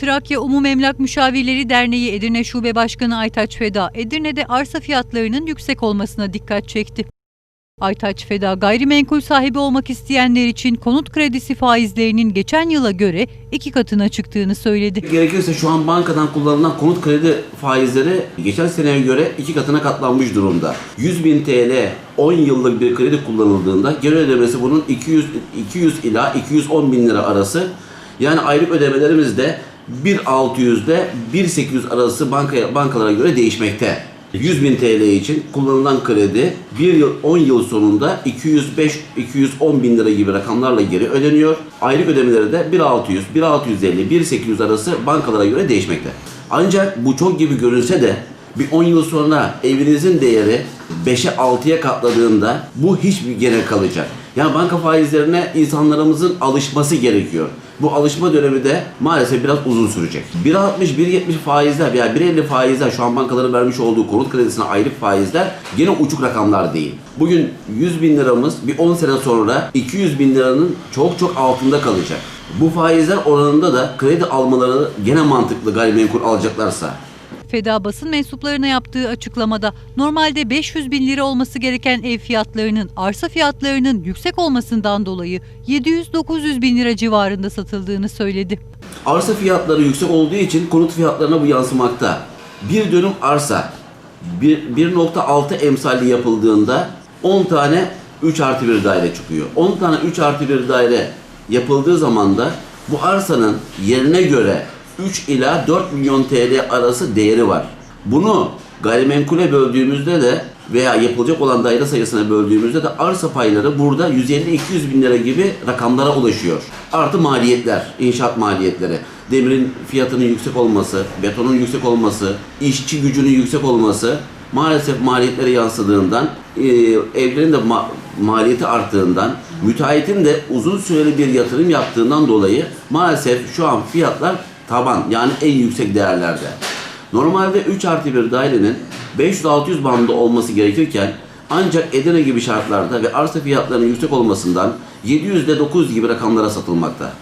Trakya Umum Emlak Müşavirleri Derneği Edirne Şube Başkanı Aytaç Feda, Edirne'de arsa fiyatlarının yüksek olmasına dikkat çekti. Aytaç Feda, gayrimenkul sahibi olmak isteyenler için konut kredisi faizlerinin geçen yıla göre iki katına çıktığını söyledi. Gerekirse şu an bankadan kullanılan konut kredi faizleri geçen seneye göre iki katına katlanmış durumda. 100 bin TL 10 yıllık bir kredi kullanıldığında geri ödemesi bunun 200, 200 ila 210 bin lira arası. Yani aylık ödemelerimiz de 1.600 ile 1.800 arası bankaya, bankalara göre değişmekte. 100 bin TL için kullanılan kredi 1 yıl 10 yıl sonunda 205 210 bin lira gibi rakamlarla geri ödeniyor. Aylık ödemeleri de 1.600, 1.650, 1.800 arası bankalara göre değişmekte. Ancak bu çok gibi görünse de bir 10 yıl sonra evinizin değeri 5'e 6'ya katladığında bu hiçbir gene kalacak. Yani banka faizlerine insanlarımızın alışması gerekiyor. Bu alışma dönemi de maalesef biraz uzun sürecek. 1.60, 1.70 faizler veya 1.50 faizler şu an bankaların vermiş olduğu konut kredisine aylık faizler gene uçuk rakamlar değil. Bugün 100 bin liramız bir 10 sene sonra 200 bin liranın çok çok altında kalacak. Bu faizler oranında da kredi almaları gene mantıklı gayrimenkul alacaklarsa. Feda basın mensuplarına yaptığı açıklamada normalde 500 bin lira olması gereken ev fiyatlarının arsa fiyatlarının yüksek olmasından dolayı 700-900 bin lira civarında satıldığını söyledi. Arsa fiyatları yüksek olduğu için konut fiyatlarına bu yansımakta. Bir dönüm arsa bir- 1.6 emsalli yapıldığında 10 tane 3 artı 1 daire çıkıyor. 10 tane 3 artı 1 daire yapıldığı zaman da bu arsanın yerine göre 3 ila 4 milyon TL arası değeri var. Bunu gayrimenkule böldüğümüzde de veya yapılacak olan daire sayısına böldüğümüzde de arsa payları burada 150-200 bin lira gibi rakamlara ulaşıyor. Artı maliyetler, inşaat maliyetleri, demirin fiyatının yüksek olması, betonun yüksek olması, işçi gücünün yüksek olması maalesef maliyetlere yansıdığından, e, evlerin de ma- maliyeti arttığından, müteahhitin de uzun süreli bir yatırım yaptığından dolayı maalesef şu an fiyatlar taban yani en yüksek değerlerde. Normalde 3 artı 1 dairenin 500-600 bandında olması gerekirken ancak Edirne gibi şartlarda ve arsa fiyatlarının yüksek olmasından 700 ile 900 gibi rakamlara satılmakta.